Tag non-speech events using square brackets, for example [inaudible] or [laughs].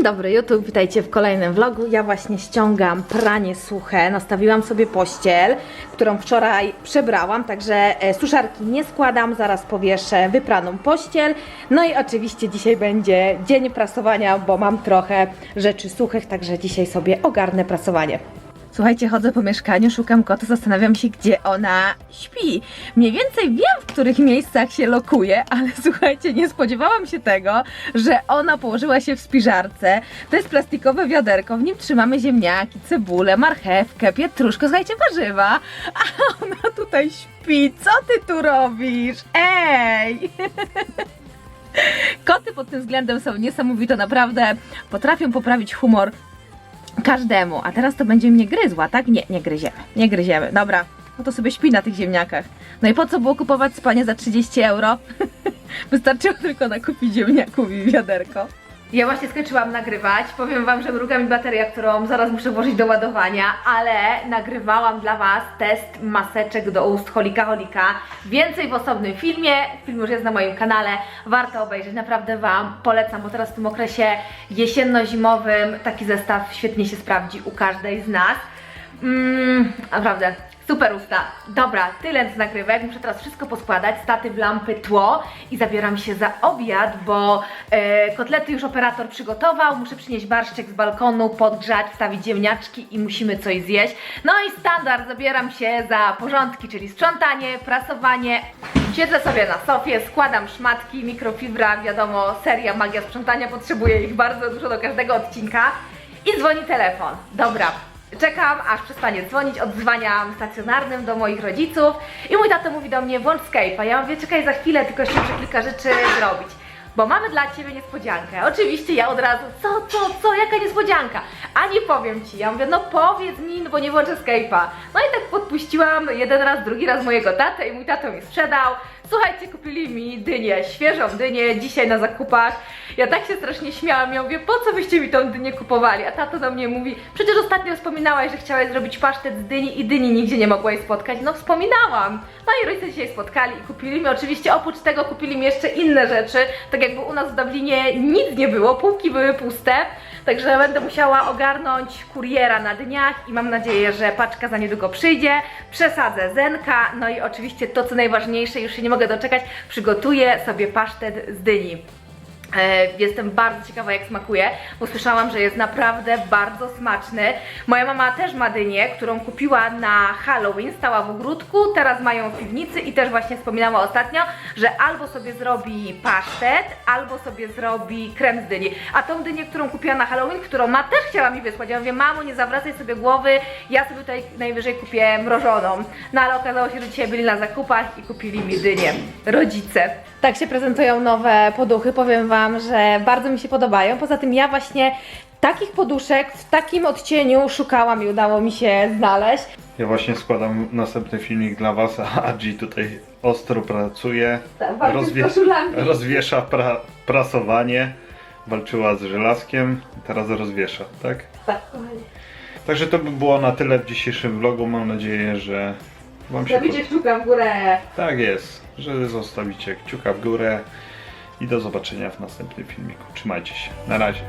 Dzień dobry YouTube, witajcie w kolejnym vlogu. Ja właśnie ściągam pranie suche, nastawiłam sobie pościel, którą wczoraj przebrałam, także e, suszarki nie składam, zaraz powieszę wypraną pościel. No i oczywiście dzisiaj będzie dzień prasowania, bo mam trochę rzeczy suchych, także dzisiaj sobie ogarnę prasowanie. Słuchajcie, chodzę po mieszkaniu, szukam kota, zastanawiam się, gdzie ona śpi. Mniej więcej wiem, w których miejscach się lokuje, ale [laughs] słuchajcie, nie spodziewałam się tego, że ona położyła się w spiżarce. To jest plastikowe wiaderko, w nim trzymamy ziemniaki, cebulę, marchewkę, pietruszkę, słuchajcie, warzywa, a ona tutaj śpi. Co ty tu robisz? Ej! [laughs] Koty pod tym względem są niesamowite, naprawdę potrafią poprawić humor każdemu. A teraz to będzie mnie gryzła, tak? Nie, nie gryziemy. Nie gryziemy. Dobra. No to sobie śpi na tych ziemniakach. No i po co było kupować spanie za 30 euro? [laughs] Wystarczyło tylko nakupić ziemniaków i wiaderko. Ja właśnie skończyłam nagrywać. Powiem Wam, że mruga mi bateria, którą zaraz muszę włożyć do ładowania, ale nagrywałam dla Was test maseczek do ust Holika Holika. Więcej w osobnym filmie. Film już jest na moim kanale. Warto obejrzeć. Naprawdę Wam polecam, bo teraz w tym okresie jesienno-zimowym taki zestaw świetnie się sprawdzi u każdej z nas. Mmm, naprawdę. Super usta. Dobra, tyle z nagrywek. Muszę teraz wszystko poskładać, statyw, lampy, tło i zabieram się za obiad, bo e, kotlety już operator przygotował. Muszę przynieść barszczyk z balkonu, podgrzać, wstawić ziemniaczki i musimy coś zjeść. No i standard, zabieram się za porządki, czyli sprzątanie, prasowanie. Siedzę sobie na sofie, składam szmatki, mikrofibra, wiadomo, seria magia sprzątania, potrzebuję ich bardzo dużo do każdego odcinka. I dzwoni telefon. Dobra, Czekam, aż przestanie dzwonić, odzwaniam stacjonarnym do moich rodziców i mój tato mówi do mnie, włącz Skype'a. Ja mówię, czekaj za chwilę, tylko jeszcze muszę kilka rzeczy zrobić. Bo mamy dla Ciebie niespodziankę. Oczywiście ja od razu, co, co, co, jaka niespodzianka? A nie powiem Ci. Ja mówię, no powiedz mi, no bo nie włączę Skype'a. No i tak podpuściłam jeden raz, drugi raz mojego tatę i mój tato mi sprzedał. Słuchajcie, kupili mi dynię, świeżą dynię, dzisiaj na zakupach. Ja tak się strasznie śmiałam, ja mówię, po co byście mi tą dynię kupowali? A tato do mnie mówi, przecież ostatnio wspominałaś, że chciałaś zrobić pasztet z dyni i dyni nigdzie nie mogłaś spotkać. No wspominałam. No i rodzice dzisiaj spotkali i kupili mi, oczywiście oprócz tego kupili mi jeszcze inne rzeczy, tak jakby u nas w Dublinie nic nie było, półki były puste. Także będę musiała ogarnąć kuriera na dniach i mam nadzieję, że paczka za niedługo przyjdzie. Przesadzę zenka, no i oczywiście to co najważniejsze, już się nie mogę doczekać, przygotuję sobie pasztet z dyni. E, Jestem bardzo ciekawa jak smakuje, bo słyszałam, że jest naprawdę bardzo smaczny. Moja mama też ma dynię, którą kupiła na Halloween, stała w ogródku, teraz mają w piwnicy i też właśnie wspominała ostatnio, że albo sobie zrobi pasztet, albo sobie zrobi krem z dyni. A tą dynię, którą kupiła na Halloween, którą ma też chciała mi wysłać. Ja mówię, mamo nie zawracaj sobie głowy, ja sobie tutaj najwyżej kupię mrożoną. No ale okazało się, że dzisiaj byli na zakupach i kupili mi dynię. Rodzice. Tak się prezentują nowe poduchy. Powiem Wam, że bardzo mi się podobają. Poza tym ja właśnie takich poduszek w takim odcieniu szukałam i udało mi się znaleźć. Ja właśnie składam następny filmik dla Was, a Adzi tutaj ostro pracuje, Tak, koszulami. rozwiesza pra prasowanie, walczyła z żelazkiem, teraz rozwiesza, tak? Tak, kochani. Także to by było na tyle w dzisiejszym vlogu, mam nadzieję, że Wam się Zabicie kciuka w górę. Tak jest, że zostawicie kciuka w górę i do zobaczenia w następnym filmiku. Trzymajcie się, na razie.